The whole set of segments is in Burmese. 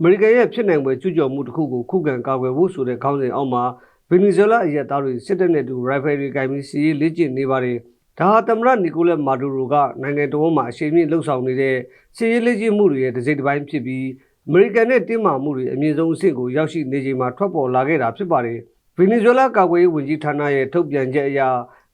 အမေရိကန်ရဲ့ဖြစ်နိုင်ပွဲကျူးကျော်မှုတစ်ခုကိုခုခံကာကွယ်ဖို့ဆိုတဲ့ခေါင်းစဉ်အောက်မှာဗင်နီဇွဲလားအရက်သားတွေစစ်တပ်နဲ့တူရိုင်ဖယ်တွေကင်ပြီးစီရေးလေ့ကျင့်နေပါတယ်။ဒါဟာသမ္မတနီကိုလက်မာဒူရိုကနိုင်ငံတော်မှာအရှိန်မြင့်လှုပ်ဆောင်နေတဲ့စီရေးလေ့ကျင့်မှုတွေရဲ့တစ်စိတ်တစ်ပိုင်းဖြစ်ပြီးအမေရိကန်နဲ့တင်းမာမှုတွေအမြင့်ဆုံးအဆင့်ကိုရောက်ရှိနေချိန်မှာထွက်ပေါ်လာခဲ့တာဖြစ်ပါတယ်။ဗင်နီဇွဲလားကာကွယ်ရေးဝန်ကြီးဌာနရဲ့ထုတ်ပြန်ချက်အရ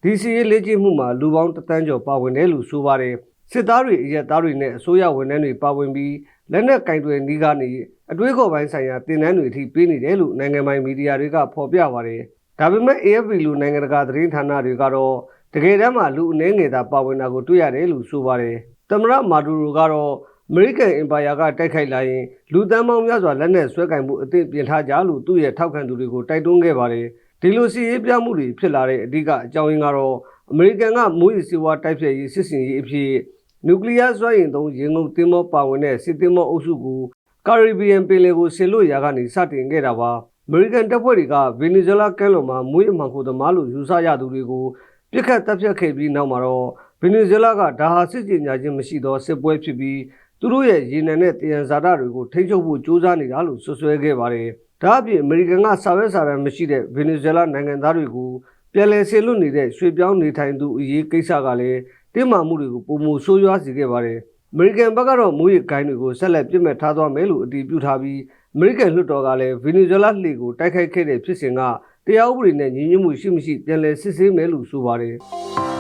ဒီစီရေးလေ့ကျင့်မှုမှာလူပေါင်းတသန်းကျော်ပါဝင်တယ်လို့ဆိုပါတယ်။ စစ်သားတွေအရက်သားတွေနဲ့အစိုးရဝန်ထမ်းတွေပါဝင်ပြီးလက်နက်ကင်တွယ်နီးကနေအတွေးခေါ်ပိုင်းဆိုင်ရာတင်နန်းတွေအထိပေးနေတယ်လို့နိုင်ငံပိုင်မီဒီယာတွေကဖော်ပြပါတယ်။ဒါပေမဲ့ AFP လူနိုင်ငံတကာသတင်းဌာနတွေကတော့တကယ်တမ်းမှာလူအနှဲငယ်သာပါဝင်တာကိုတွေ့ရတယ်လို့ဆိုပါတယ်။သမ္မတမာဒူရိုကတော့အမေရိကန်အင်ပါယာကတိုက်ခိုက်လာရင်လူသန်းပေါင်းများစွာလက်နက်ဆွဲကင်မှုအသင့်ပြင်ထားကြလို့သူ့ရဲ့ထောက်ခံသူတွေကိုတိုက်တွန်းခဲ့ပါတယ်။ဒီလိုစီရေးပြမှုတွေဖြစ်လာတဲ့အဓိကအကြောင်းရင်းကတော့အမေရိကန်ကမိုးရီစီဝါတိုက်ဖြတ်ရေးစစ်စင်ရေးအဖြစ် နျူကလ িয়ার စွမ်းအင်သုံးရေငုံသင်းမောပါဝင်တဲ့စစ်သင်းမောအုပ်စုကိုကာရီဘီယံပင်လယ်ကိုဆင်လို့ရာကနေစတင်ခဲ့တာပါအမေရိကန်တပ်ဖွဲ့တွေကဗင်နီဇွဲလားကမ်းလွန်မှာမွေးအမှန်ခိုသမားလို့ယူဆရသူတွေကိုပြစ်ခတ်တပ်ဖြတ်ခဲ့ပြီးနောက်မှာတော့ဗင်နီဇွဲလားကဒါဟာစစ်ကြေညာခြင်းမရှိသောစစ်ပွဲဖြစ်ပြီးသူတို့ရဲ့ရေနံနဲ့တယံဇာတတွေကိုထိန်းချုပ်ဖို့ကြိုးစားနေတာလို့ဆွဆွဲခဲ့ပါတယ်ဒါအပြင်အမေရိကန်ကစာရွက်စာတမ်းမရှိတဲ့ဗင်နီဇွဲလားနိုင်ငံသားတွေကိုပြန်လည်ဆေလွတ်နေတဲ့ရွှေပြောင်းနေထိုင်သူအရေးကိစ္စကလည်း တင်းမာမှုတွေကိုပုံမှုဆိုးရွားစေခဲ့ပါတယ်။အမေရိကန်ဘက်ကတော့မိုးရေကိုင်းတွေကိုဆက်လက်ပြစ်မှတ်ထားသွားမယ်လို့အတည်ပြုထားပြီးအမေရိကန်လွှတ်တော်ကလည်းဗင်နီဇွဲလားလှေကိုတိုက်ခိုက်ခဲ့တဲ့ဖြစ်စဉ်ကတရားဥပဒေနဲ့ညီညွတ်မှုရှိမရှိပြန်လည်စစ်ဆေးမယ်လို့ဆိုပါတယ်။